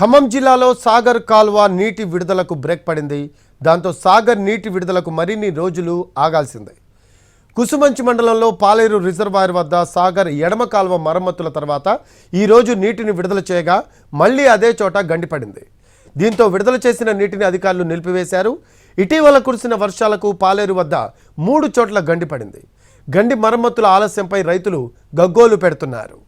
ఖమ్మం జిల్లాలో సాగర్ కాల్వ నీటి విడుదలకు బ్రేక్ పడింది. దాంతో సాగర్ నీటి విడుదలకు మరిన్ని రోజులు ఆగాల్సిందే. కుసుమంచి మండలంలో పాలేరు రిజర్వాయర్ వద్ద సాగర్ ఎడమ కాల్వ మరమ్మతుల తర్వాత ఈ రోజు నీటిని విడుదల చేయగా మళ్ళీ అదే చోట గండిపడింది. దీంతో విడుదల చేసిన నీటిని అధికారులు నిలిపివేశారు. ఇటీవల కురిసిన వర్షాలకు పాలేరు వద్ద మూడు చోట్ల గండిపడింది. గండి మరమ్మతుల ఆలస్యంపై రైతులు గగ్గోలు పెడుతున్నారు.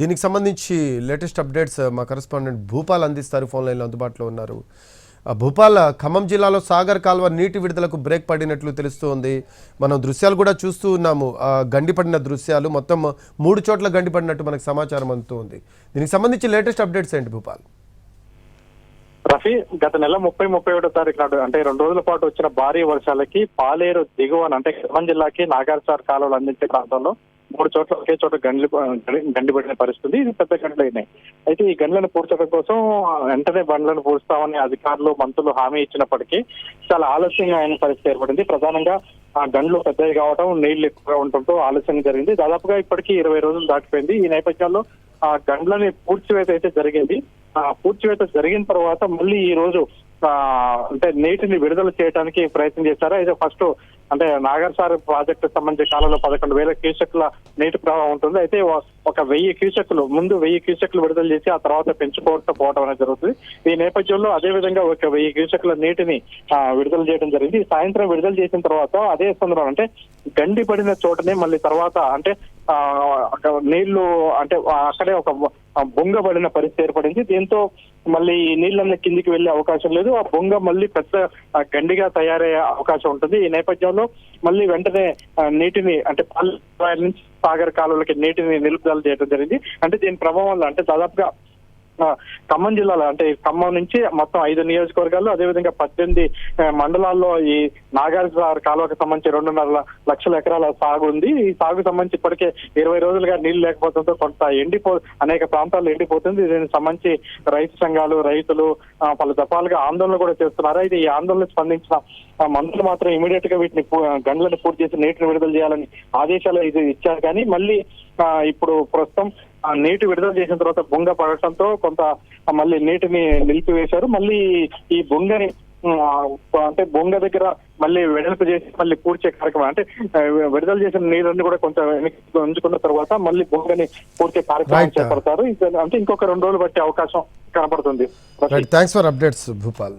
దీనికి సంబంధించి లేటెస్ట్ అప్డేట్స్ మా కరెస్పాండెంట్ భూపాల్ అందిస్తారు. ఫోన్ లైన్లో అందుబాటులో ఉన్నారు. భూపాల్ ఖమ్మం జిల్లాలో సాగర్ కాల్వ నీటి విడుదలకు బ్రేక్ పడినట్లు తెలుస్తోంది. మనం దృశ్యాలు కూడా చూస్తూ ఉన్నాము. గండిపడిన దృశ్యాలు మొత్తం మూడు చోట్ల గండిపడినట్టు మనకు సమాచారం అందుతోంది. దీనికి సంబంధించి లేటెస్ట్ అప్డేట్స్ ఏంటి భూపాల్? రఫీ గత నెల ముప్పై ముప్పై ఒకటో తారీఖు నాడు అంటే రెండు రోజుల పాటు వచ్చిన భారీ వర్షాలకి పాలేరు దిగువన అంటే ఖమ్మం జిల్లాకి నాగార్సార్ కాలువలు అందించే ప్రాంతంలో మూడు చోట్ల ఒకే చోట గండ్లు గండిపడిన పరిస్థితి ఇది పెద్ద గండ్లు అయినాయి. అయితే ఈ గండ్లను పూడ్చడం కోసం వెంటనే బండ్లను పూడుస్తామని అధికారులు మంత్రులు హామీ ఇచ్చినప్పటికీ చాలా ఆలస్యంగా అయిన పరిస్థితి ఏర్పడింది. ప్రధానంగా ఆ గండ్లు పెద్దవి కావడం నీళ్ళు ఎక్కువగా ఉండటంతో ఆలస్యం జరిగింది. దాదాపుగా ఇప్పటికీ ఇరవై రోజులు దాటిపోయింది. ఈ నేపథ్యంలో ఆ గండ్లని పూడ్చివేత అయితే జరిగింది. ఆ పూడ్చివేత జరిగిన తర్వాత మళ్ళీ ఈ రోజు అంటే నీటిని విడుదల చేయడానికి ప్రయత్నం చేశారు? అయితే ఫస్ట్ అంటే నాగర్సార్ ప్రాజెక్టు సంబంధించిన కాలంలో పదకొండు వేల క్యూసెక్ల నీటి ప్రవాహం ఉంటుంది. అయితే ఒక వెయ్యి క్యూసెక్లు ముందు వెయ్యి క్యూసెక్లు విడుదల చేసి ఆ తర్వాత పెంచుకోవడంతో పోవడం అనేది జరుగుతుంది. ఈ నేపథ్యంలో అదే విధంగా ఒక వెయ్యి క్యూసెక్ల నీటిని విడుదల చేయడం జరిగింది. సాయంత్రం విడుదల చేసిన తర్వాత అదే సందర్భం అంటే గండి పడిన చోటనే మళ్ళీ తర్వాత అంటే నీళ్ళు అంటే అక్కడే ఒక బొంగబడిన పరిస్థితి ఏర్పడింది. దీంతో మళ్ళీ ఈ కిందికి వెళ్ళే అవకాశం లేదు. ఆ బొంగ మళ్ళీ పెద్ద గండిగా తయారయ్యే అవకాశం ఉంటుంది. ఈ నేపథ్యంలో మళ్ళీ వెంటనే నీటిని అంటే పల్లె నుంచి సాగర్ కాలువలకి నీటిని నిలుపుదల చేయడం జరిగింది. అంటే దీని ప్రభావం వల్ల అంటే దాదాపుగా ఖమ్మం జిల్లాలో అంటే ఖమ్మం నుంచి మొత్తం ఐదు నియోజకవర్గాల్లో అదేవిధంగా పద్దెనిమిది మండలాల్లో ఈ నాగార్జున కాలువకు సంబంధించి రెండున్నర లక్షల ఎకరాల సాగు ఉంది. ఈ సాగు సంబంధించి ఇప్పటికే ఇరవై రోజులుగా నీళ్ళు లేకపోవడంతో కొంత ఎండిపో అనేక ప్రాంతాల్లో ఎండిపోతుంది. దీనికి సంబంధించి రైతు సంఘాలు రైతులు పలు దఫాలుగా ఆందోళన కూడా చేస్తున్నారు. అయితే ఈ ఆందోళన స్పందించిన మంత్రులు మాత్రం ఇమీడియట్గా వీటిని గండ్లను పూర్తి చేసి నీటిని విడుదల చేయాలని ఆదేశాలు ఇది ఇచ్చారు. కానీ మళ్ళీ ఇప్పుడు ప్రస్తుతం ఆ నీటి విడుదల చేసిన తర్వాత బొంగ పడటంతో కొంత మళ్ళీ నీటిని నిలిపివేశారు. మళ్ళీ ఈ బొంగని అంటే బొంగ దగ్గర మళ్ళీ వెడల్పు చేసి మళ్ళీ పూడ్చే కార్యక్రమం అంటే విడుదల చేసిన నీళ్ళన్ని కూడా కొంచెం ఉంచుకున్న తర్వాత మళ్ళీ బొంగని పూడ్చే కార్యక్రమం Right. చేపడతారు. అంటే ఇంకొక రెండు రోజులు బట్టే అవకాశం కనపడుతుంది. Thanks for updates Bhupal